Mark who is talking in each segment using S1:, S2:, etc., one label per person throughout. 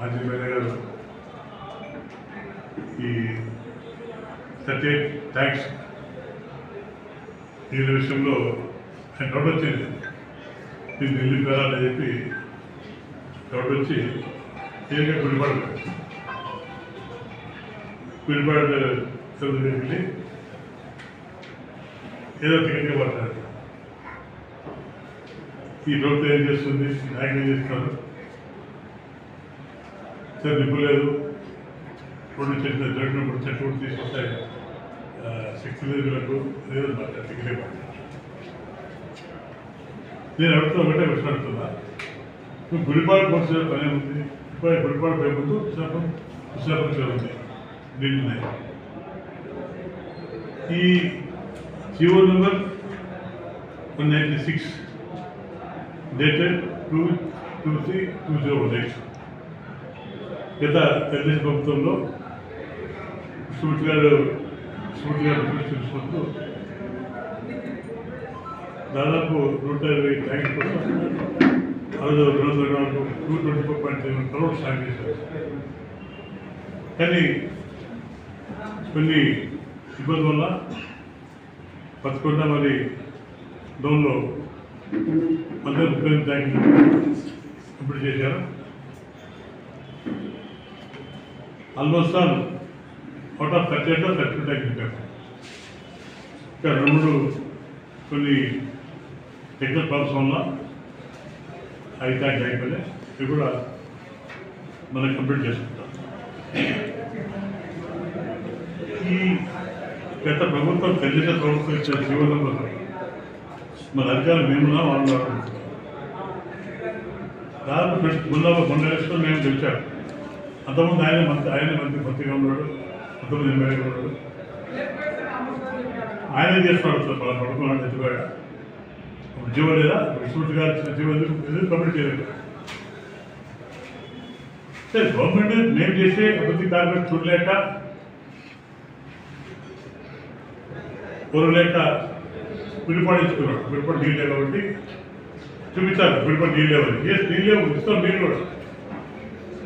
S1: మాజీ మేయర్ గారు ఈ థర్టీ ఎయిట్ ట్యాక్స్ ఈ విషయంలో ఆయన డౌట్ వచ్చింది. దీన్ని ఢిల్లీ వెళ్ళాలని చెప్పి డౌట్ వచ్చి ఏదో గుడిపడ గుడిపడ వెళ్ళి ఏదో టికెట్ పడతారు ఈ ప్రభుత్వం ఏం చేస్తుంది? నాయకులు ఏం చేస్తున్నారు సార్ నిప్పు లేదు రోడ్డు చెట్టు జరిగినప్పుడు చెట్టు కూడా తీసుకొస్తే శక్తి లేదులకు లేదు టికెటే పడతారు నేను అడుగుతా ఒకటే ప్రశ్న అడుగుతున్నా నువ్వు గుడిపాడు పరిస్థితి పని ఉంది ఇప్పుడు గుడిపాడు పేపర్తో విశాఖం విశాఖపట్నం ఉంది నీళ్ళు ఉన్నాయి ఈ GO number one ninety six dated two two three two zero one eight గత తెలుగుదేశం ప్రభుత్వంలో స్మృతి గారు స్మృతి గారు చూసుకుంటూ దాదాపు నూట ఇరవై ట్యాంక్ అరవై రెండు వందల నాలుగు two twenty four point seven crore సాగు చేశారు. కానీ కొన్ని ఇబ్బంది వల్ల బతకుండా మరి డౌన్లో అందరూ ముప్పై ట్యాంక్ కంప్లీట్ చేశారు. Almost all out of thirty eight thirty tank ఇంకా రెండు కొన్ని టెక్నికల్ ప్రాబ్లమ్స్ వల్ల అవి ట్యాంక్ అయిపోయినాయి ఇవి కూడా మనం కంప్లీట్ చేసుకుంటాం. ఈ గత ప్రభుత్వం తెలుగుదేశం ప్రభుత్వం ఇచ్చిన జీవనంలో మన అధికారులు మేమున్నా వాళ్ళు దాదాపు పెట్- మొన్న మొన్న మేము గెలిచాం. అంతకుముందు ఆయన మంత్రి ఆయన మంత్రి మంత్రిగా ఉన్నాడు అంతకుముందు ఎమ్మెల్యేగా ఉన్నాడు. ఆయన చేస్తున్నాడు సార్ మన పడుకున్నాడు ఎత్తుకోడా ఇప్పుడు జీవో లేదా? విష్ణుమూర్తి గారు జీవో ఎందుకు? ఎందుకు కంప్లీట్ చేయలేదు? సరే గవర్నమెంట్ మేము చేసే అభివృద్ధి కార్యక్రమం చూడలేక కోరలేక విడిపడించుకున్నాడు విడిపడి నీళ్ళు లేవు కాబట్టి చూపించాలి విడిపడి నీళ్ళు లేవు. ఏ నీళ్ళు లేవు. ఇస్తాం నీళ్ళు కూడా.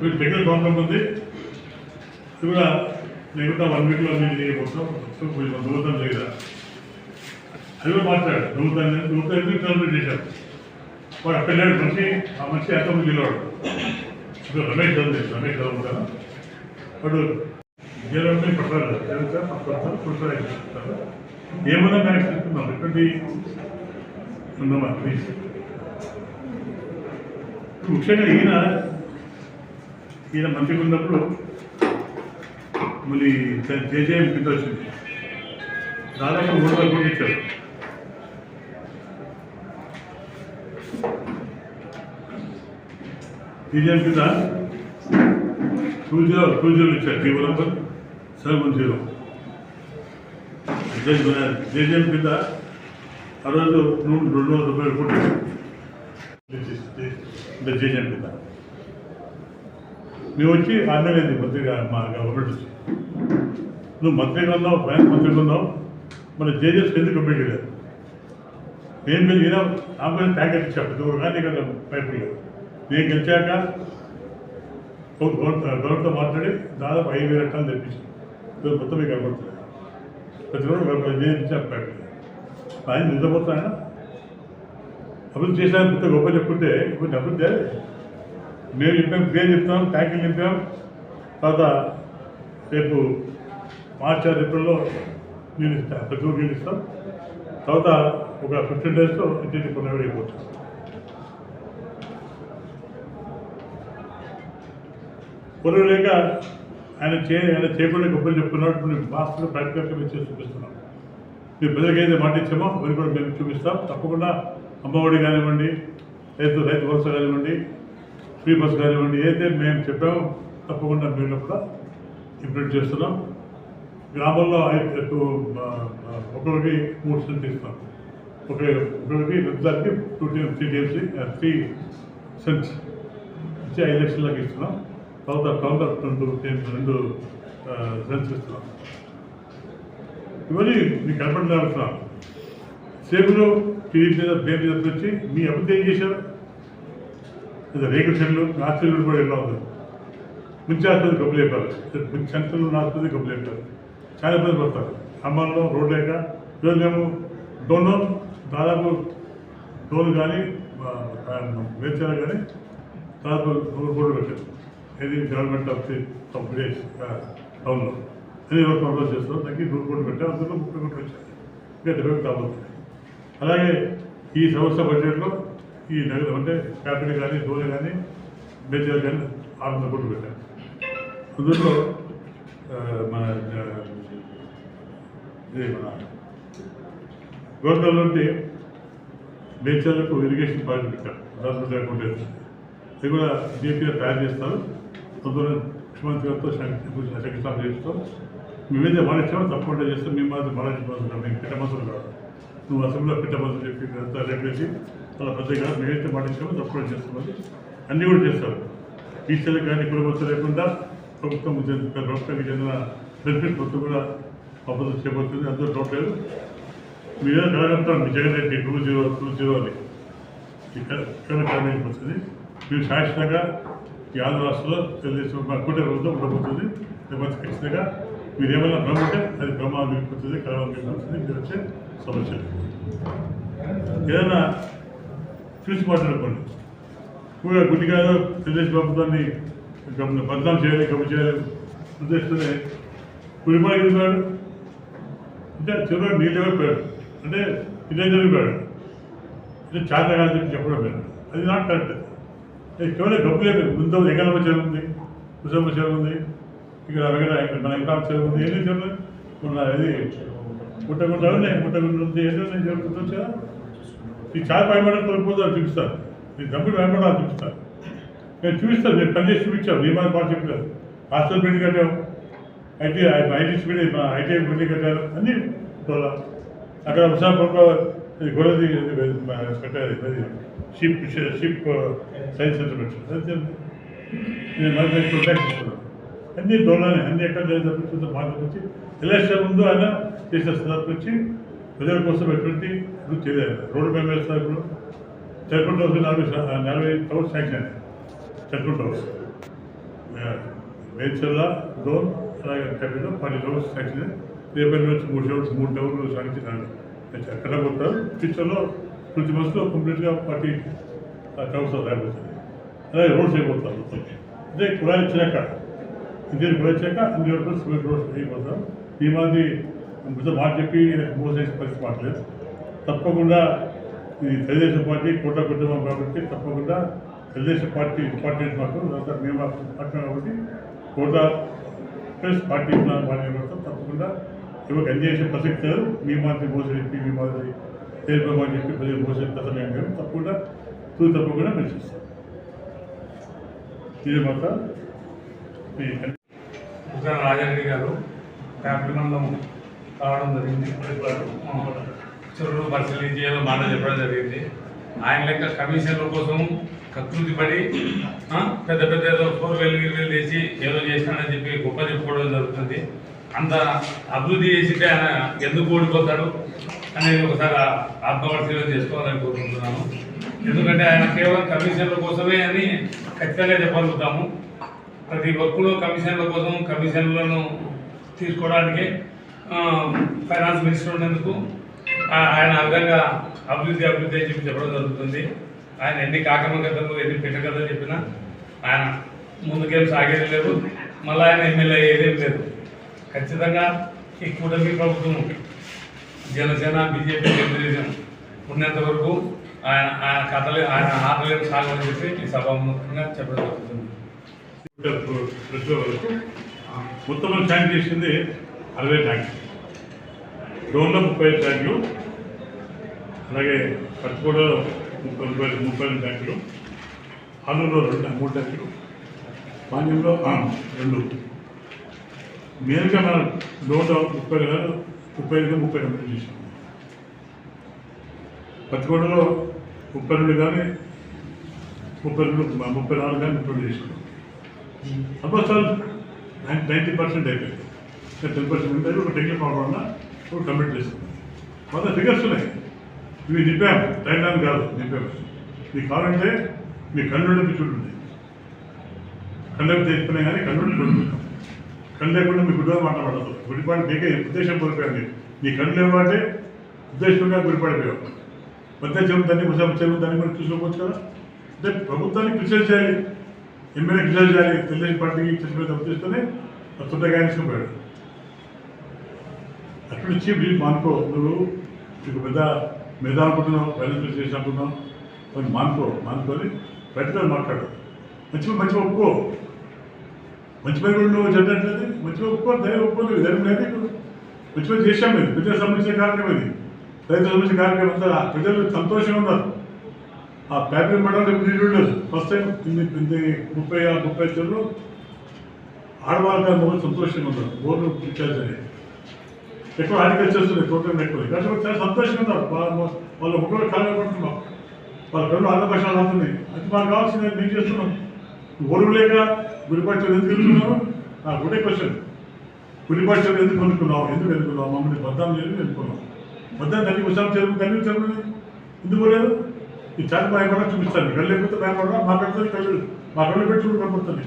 S1: మీరు దగ్గర ప్రాబ్లం ఉంది. ఇది కూడా లేకుండా వన్ వీక్లో నీళ్ళు చేయబోతున్నాం కొంచెం దూరం లేదా అది కూడా మాట్లాడు నూతన నూతన ఎందుకు కంప్లీట్ చేశారు? వాడు అక్కడ లేడు. మనిషి ఆ మనిషి ఎంత గెలవాడు? ఇప్పుడు రమేష్ చదువు రమేష్ చదువు కదా వాడు జీరోని పట్టాలి తెలుసా? పట్టాలి ఏమన్నా మ్యాక్స్ ఇస్తున్నాం ఎటువంటి ఉందమ్మా ప్లీజ్ ముఖ్యంగా ఈయన ఈయన మంత్రిగా ఉన్నప్పుడు మరి జేజేఎం కింద వచ్చింది. దాదాపు మూడు వందల కోట్లు ఇచ్చారు. జేజేఎం కింద టూ జీరో టూ జీరో ఇచ్చారు. GO number? Seven one zero. JJM కింద ఆ రోజు నూట రెండు వందల రూపాయలు కోట్లు అంటే జేజేఎం కింద మేము వచ్చి అన్నలేదు మంత్రిగా మా గవర్నమెంట్ వచ్చి నువ్వు మంత్రిగా ఉన్నావు ఫైనాన్స్ మంత్రిగా ఉన్నావు మన జేజెస్ ఎందుకు కంప్లీట్ లేదు నేను మీరు ఈయన ఆమె ట్యాంకర్ ఇచ్చాడు ఇది కానీ ఇక్కడ పైపు లేదు నేను గెలిచాక గవర్నతో మాట్లాడి దాదాపు ఐదు వేల టన్నులు తెప్పించాను. ఇది మొత్తం మీకు కనబడుతుంది ప్రతి రోజు నేను ఇచ్చాను పైపు ఆయన నిద్రపోతాయన అభివృద్ధి చేసిన కొత్త గొప్ప చెప్పుకుంటే ఇప్పుడు అభివృద్ధి మేము చెప్పాం పేరు చెప్తాం ట్యాంకులు నింపాం తర్వాత రేపు మార్చి ఆరు ఏప్రిల్లో నీళ్ళు ఇస్తాం ప్రతి ఊరు నీళ్ళు ఇస్తాం తర్వాత ఒక ఫిఫ్టీన్ డేస్లో ఇంటికి కొన్ని అయిపోతుంది కొనవి లేక ఆయన చే ఆయన చేయకుండా గొప్పలు చెప్తున్నాడు మీ మాస్టర్ ప్రాక్టికల్గా మేము చేసి చూపిస్తున్నాం. మీ ప్రజలకు ఏదైతే మాట ఇచ్చామో అవి కూడా మేము చూపిస్తాం. తప్పకుండా అమ్మఒడి కానివ్వండి రైతు రైతు భరోసా కానివ్వండి ఫ్రీ బస్ కానివ్వండి ఏదైతే మేము చెప్పామో తప్పకుండా మేము కూడా ఇంప్లిమెంట్ చేస్తున్నాం. గ్రామంలో ఒకరికి మూడు సెంట్లు ఇస్తాం. ఒక ఒకరికి వృద్ధానికి two T three TMC three cents ఇచ్చి ఐదు లక్షలకి ఇస్తున్నాం. తర్వాత కౌంటర్ రెండు రెండు సెంట్స్ ఇస్తున్నాం. ఇవన్నీ మీకు కనపడి అవసరం సేపులో టీడీపీ మీద పేరు వచ్చి మీ అభివృద్ధి ఏం చేశారు? ఇది రేకుల చెట్లు ఆశ్చర్యులు కూడా ఎలా ఉంది ముంచేస్తుంది గబ్బులు చెప్పారు ముంచి నాచుతుంది గబ్బులు చెప్పారు చాలా ఇబ్బంది పడతారు. అమ్మల్లో రోడ్ లేక ఈరోజు మేము డోన్లో దాదాపు డోన్ కానీ వేచారు కానీ దాదాపు నూరు కోట్లు పెట్టారు ఇది government of the of village టౌన్లో. అది ఒక ప్రపోజ్ చేస్తారు దానికి నూరు కోట్లు పెట్టారు అందులో ముప్పై కోట్లు వచ్చాయి. ఇంకా డెబ్బై కాబోతుంది. అలాగే ఈ సంవత్సర బడ్జెట్లో ఈ నగరం అంటే క్యాపిటల్ కానీ డోలే కానీ బేచర్ కానీ ఆరు వందల కోట్లు పెట్టారు అందులో మన ఇది మన గోదావరిలో నుండి నేచర్లకు ఇరిగేషన్ ప్రాజెక్ట్ పెట్టారు. దాంట్లో లేకుండా ఇది కూడా డిపిఆర్ తయారు చేస్తారు. అందులో ముఖ్యమంత్రి గారితో శంకుస్థాపన చేస్తాం మేమైతే మానేసామో తప్పకుండా చేస్తాం మేము మాత్రం మానేసిపోతున్నాం మేము పిట్టమతులు కాదు. నువ్వు అసెంబ్లీలో పిట్టమతులు చెప్పి అంతా రేపేసి చాలా పెద్దగా మేమైతే మానేసామో తప్పకుండా చేస్తామని అన్నీ కూడా చేస్తారు. టీచర్లకు కానీ కులబొత్తు లేకుండా ప్రభుత్వం ప్రభుత్వానికి చెందిన బెనిఫిట్ మొత్తం కూడా అభివృద్ధి చేయబోతుంది అందులో టోటల్ మీరే కలగలుగుతాం మీ Jagan Reddy two zero two zero అని. ఇక్కడ కారణం వస్తుంది మీరు శాశ్వతంగా ఈ ఆంధ్ర రాష్ట్రంలో తెలుగుదేశం మా కూటమి ప్రభుత్వం ఉండబోతుంది. లేకపోతే ఖచ్చితంగా మీరు ఏమైనా భ్రమంటే అది భ్రమాలు మిగిలిపోతుంది కలవలు మిగిలిపోతుంది మీరు వచ్చే సమస్యలు ఏదైనా చూసి మాట్లాడుకోండి. కూడా గుడ్డిగాను తెలుగుదేశం ప్రభుత్వాన్ని గమన బద్నాం చేయాలి గమనం చేయాలి ఉద్దేశిస్తూనే కులిపాడు వెళ్ళిపోయాడు అంటే చివరి నీళ్ళు వెళ్ళిపోయాడు అంటే ఇదే జరిగిపోయాడు అంటే చాలా కాదు చెప్పి చెప్పడం లేదు. అది నాట్ కరెక్ట్ అది కేవలం డబ్బులు ముందు ఎగనమ్మ చేరుంది ఉంది కుసమ్మ చెరువు ఇక్కడ వెంకట ఇక్కడ మన ఇంకా చేరుంది ఉంది ఏది చెరువు ఉన్న ఇది పుట్టగుంట ఉన్నాయి పుట్టగుంట ఉంది ఏది నేను చెరువు కదా నీ చాయ్ భయపడే కోల్పోతారు చూపిస్తారు. నీ డబ్బులు భయపడాలి చూపిస్తారు. నేను చూపిస్తాను నేను పని చేసి చూపించాను. నీ మన బాగా చెప్పలేదు హాస్టల్ బిల్డింగ్ కట్టాము IT IT building ITI building కట్టారు. అన్ని డోలా అక్కడ విశాఖపట్నంలో గొడవది గొర్రెది ఇది షిప్ షిప్ సైన్స్ సెంటర్ పెట్టారు. నేను మరి ప్రొటెక్ట్ ఇస్తున్నాను అన్ని డోలానే అన్ని ఎక్కడ జరిగిన తప్పించి వచ్చి ఎలక్షన్ ముందు ఆయన చేసేస్తారు. తప్పించి ప్రజల కోసం ఎటువంటి ఇది చేయలేదు. రోడ్డు మీద వేస్తారు ఇప్పుడు చర్కుంట హౌస్ నలభై నలభై టవర్స్ శాంక్షన్. అయ్యాయి చర్కుంట హౌస్ మేచర్ల డోన్ అలాగే కట్టిన పది టవర్స్ శాంక్షన్. అయ్యాయి. రేపటి నుంచి మూడు టవర్స్ మూడు టవర్లు శాంక్షన్ ఎక్కడ పోతారు ఫ్యూచర్లో ప్రతి మంత్స్లో కంప్లీట్గా పార్టీ టవర్స్ రాబోతుంది అలాగే రోడ్స్ అయిపోతారు మొత్తం. అదే కుళాయి ఇచ్చినాక ఇంజనీర్ కుళాయి ఇచ్చాక అన్ని రోడ్స్ రోడ్స్ అయిపోతాం ఈ మాది కొంచెం మాట చెప్పి మోసం చేసే పరిస్థితి మాట్లేదు తప్పకుండా ఇది తెలుగుదేశం పార్టీ కోట కుటుంబం కాబట్టి తప్పకుండా తెలుగుదేశం పార్టీ ఇంపార్టెంట్ మాకు. తర్వాత మేము పార్టీ కాబట్టి కోట ప్లస్ పార్టీ ఉన్న పార్టీ కూడా తప్పకుండా ఇవ్వకు అందజేసే ప్రసక్తి లేదు. మీ మాదిరి మోసం చెప్పి మీ మాదిరి తెలుపమని చెప్పి ప్రజలు మోసం ప్రసంగం మేము తప్పకుండా తూ తప్పకుండా మేము చేస్తాం. ఇది మాత్రం
S2: రాజారెడ్డి గారు ఫ్యామిలీ మందం రావడం జరిగింది. చెరువులు పరిశీలించి ఏదో మాట చెప్పడం జరిగింది. ఆయన లెక్క కమిషన్ల కోసం కకృతి పడి పెద్ద పెద్ద ఏదో ఫోర్ వేలు చేసి ఏదో చేసినాడని చెప్పి గొప్ప చెప్పుకోవడం జరుగుతుంది. అంత అభివృద్ధి చేసింటే ఆయన ఎందుకు ఓడిపోతాడు అనేది ఒకసారి ఆత్మపరిశీలన చేసుకోవాలని కోరుకుంటున్నాను. ఎందుకంటే ఆయన కేవలం కమిషన్ల కోసమే అని ఖచ్చితంగా చెప్పగలుగుతాము. ప్రతి వర్క్లో కమిషన్ల కోసం కమిషన్లను తీసుకోవడానికి ఫైనాన్స్ మినిస్టర్ ఉన్నందుకు ఆయన ఆ విధంగా అభివృద్ధి అభివృద్ధి అని చెప్పి చెప్పడం జరుగుతుంది. ఆయన ఎన్ని కాకమ్మ కథలు ఎన్ని పిట్ట కథలు చెప్పినా ఆయన ముందుకేం సాగేది లేదు. మళ్ళీ ఆయన ఎమ్మెల్యే అయ్యేదేం లేదు. ఖచ్చితంగా ఈ కూటమి ప్రభుత్వం జనసేన బీజేపీ తెలుగుదేశం ఉన్నంత వరకు ఆయన ఆయన కథలు ఆయన ఆటలేం సాగని చెప్పి ఈ సభాముఖంగా చెప్పడం జరుగుతుంది.
S1: ప్రజల మొత్తం మనం చేసింది అరవై ట్యాంక్ డోన్లో ముప్పై ఐదు ట్యాంకులు అలాగే పట్టుకోడలో ముప్పై ముప్పై ముప్పై రెండు ట్యాంకులు ఆలూరులో రెండు మూడు ట్యాంకులు పాండ్యంలో రెండు. మెయిన్గా మన డోన్లో ముప్పై వేల ముప్పై ఐదు ముప్పై రెండు చేసాం పట్టుకోడలో ముప్పై రెండు కానీ ముప్పై రెండు ముప్పై నాలుగు కానీ ముప్పై రెండు చేసాం ఆల్మోస్ట్ నైంటీ పర్సెంట్ అయిపోయింది. టెన్ పర్సెంట్ ఉంటాయి ఒక టెక్నిక్ ప్రాబ్లం వల్ల కంప్లీట్ చేస్తాం మన ఫిగర్స్ ఉన్నాయి ఇవి నింపాం టైం కాదు నింపాం మీ కారు అంటే మీ కన్నుండి చూడండి కళ్ళకి తెచ్చిపోయినా కానీ కన్నుండి చూడండి కళ్ళు లేకుండా మీ గుడ్డ మాట్లాడదు గుడిపాడు మీకే ఉద్దేశం కోల్పోయింది నీ కళ్ళు లేవాటే ఉద్దేశంగా గుడిపడిపోయావు మధ్య చెరువు దాన్ని ముసాబ్ చెరువు దాన్ని కూడా చూసుకోవచ్చు కదా అంటే ప్రభుత్వాన్ని క్రిటిసైజ్ చేయాలి ఎమ్మెల్యే క్రిటిసైజ్ చేయాలి తెలుగుదేశం పార్టీకి చచ్చిపోయిన ఉద్దేశంతోనే తొందరగా తీసుకుపోయాడు అక్కడ చీఫ్ డీల్ మానుకో నువ్వు నీకు పెద్ద మీద అనుకుంటున్నావు బ్యాలెన్స్ చేసి అనుకున్నావు కొన్ని మానుకో మానుకొని పెద్దగా మాట్లాడు. మంచిగా మంచిగా ఒప్పుకో. మంచి పని కూడా నువ్వు చెప్పట్లేదు మంచిగా ఒప్పుకో ధైర్యం ఒప్పుకోలేదు ధైర్యం లేదు ఇప్పుడు మంచి పని చేశాం మేము. ప్రజలకు సంబంధించిన కార్యక్రమం ఇది. రైతులకు సంబంధించిన కార్యక్రమం. అంతా ప్రజలు సంతోషంగా ఉన్నారు. ఆ పేపర్ మండలం ఇప్పుడు లేదు ఫస్ట్ టైం ఇన్ని ముప్పై ముప్పై ఐదు ఆడవాళ్ళ సంతోషంగా ఉన్నారు. బోర్డు రీఛార్జ్ అని ఎక్కువ ఆర్టికల్స్ చేస్తున్నాయి ప్రోగ్రామ్ ఎక్కువ కాబట్టి చాలా సంతోషంగా ఉన్నారు. వాళ్ళ వాళ్ళ ముగ్గురు కాలం పడుతున్నాం వాళ్ళ కళ్ళు ఆంధ్ర అవుతుంది అది మాకు కావాల్సింది మేము చేస్తున్నాం? ఓరు లేక గుడిపక్షలు ఎందుకు వెళ్తున్నావు నాకు ఒకటే క్వశ్చన్ గుడిపక్షలు ఎందుకు కొనుక్కున్నావు? ఎందుకు ఎన్నుకున్నావు మమ్మల్ని బద్దాం చేయడం ఎన్నుకున్నాం బద్దాం తల్లి ఉత్సాహం చెరువు తల్లి చెరువు ఎందుకు లేదు ఈ చాలా భయపడా చూపిస్తాను. కళ్ళు లేకపోతే భయపడరా మా కళ్ళు. కళ్ళు మా కళ్ళు పెట్టుకుని కనపడుతుంది.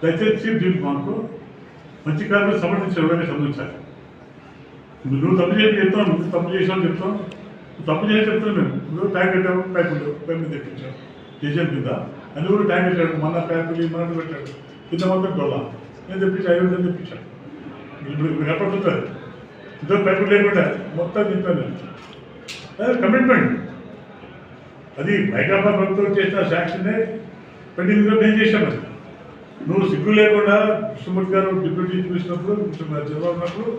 S1: దయచేసి చీఫ్ డీల్ మాకు మంచి కార్యక్రమం సంబంధించిన ఎవరైనా సంబంధించాలి నువ్వు తప్పు చేసి చెప్తాను నువ్వు తప్పు చేసావు చెప్తావు. తప్పు చేసి చెప్తాను మేము నువ్వు ట్యాంక్ పెట్టావు పైపు ఉండవు పైపు మీద తెప్పించావు. చేసాను కింద అని కూడా ట్యాంక్ పెట్టాడు మన పైపులు మన పెట్టాడు కింద మొత్తం డోలా నేను తెప్పించి ఐదు వందలు తెప్పించాను ఇప్పుడు ఇప్పుడు కనపడుతుంది ఇద్దరు పైపులు లేకుండా మొత్తం తింటాను నేను. కమిట్మెంట్ అది వైకాపా ప్రభుత్వం చేసిన శాంక్షనే పెండింగ్లో మేము చేశాను అది. నువ్వు సిగ్గు లేకుండా కృష్ణమూర్తి గారు డిప్యూటీ చూసినప్పుడు చంద్రబాబు ఉన్నప్పుడు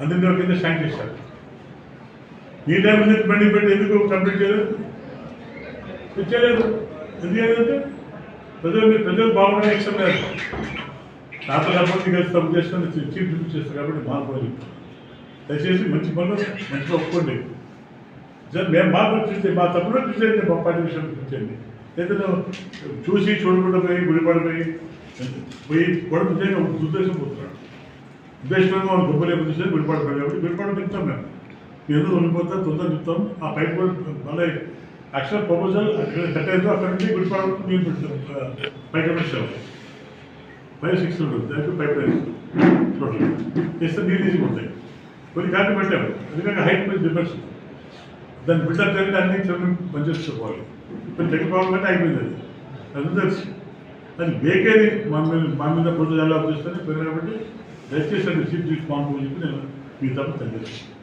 S1: అందరినీ కింద శాంక్షన్ చేశారు. ఈ టైం నుంచి బండి పెట్టి ఎందుకు కంప్లీట్ చేయలేదు? చేయలేదు ఎందుకు చేయలేదంటే ప్రజలు ప్రజలు బాగుండే ఇష్టం లేదు. నాతో కాబట్టి కలిసి తప్పు చేస్తాను చీఫ్ డిప్యూటీ చేస్తారు కాబట్టి మారిపోయి దయచేసి మంచి పనులు మంచిగా ఒప్పుకోండి. మేము మా చూస్తే మా తప్పులో చూసేయండి మా పార్టీ విషయం చూసేయండి ఏదైనా చూసి చూడకుండా పోయి గుడిపడిపోయి పోయి కూడా నిజంగా ఉద్దేశం పోతున్నాడు ఉద్దేశంగా మనం గొప్పలేపు చూస్తే గుడిపడిపోయి కాబట్టి గుడిపడి చెప్తాం మేము. మీరు ఎందుకు ఉండిపోతా తొందర చెప్తాం. ఆ పైప్ మళ్ళీ యాక్చువల్ ప్రపోజల్ అక్కడ కట్ అయిందో అక్కడ నుంచి గుడిపడ మేము పెడతాం. పైకి వచ్చాం ఫైవ్ సిక్స్ ఉంటుంది దానికి పైప్ లైన్ టోటల్ చేస్తే నీళ్ళు ఈజీగా ఉంటాయి కొన్ని కాపీ పెట్టాము ఎందుకంటే హైట్ మీద డిఫరెన్స్ దాన్ని బిల్డప్ చేయాలంటే అన్ని చెరువులు పనిచేసుకోవాలి ఇప్పుడు దగ్గర ప్రాబ్లం అంటే అయిపోయింది అది. అది తెలుసు. అది బేకేది మా మీద మా మీద పొద్దు ఎలా చేస్తే పెరిగిన దయచేసి అది చీఫ్ తీసుకుని చెప్పి నేను మీ తప్పు తెలియజేస్తాను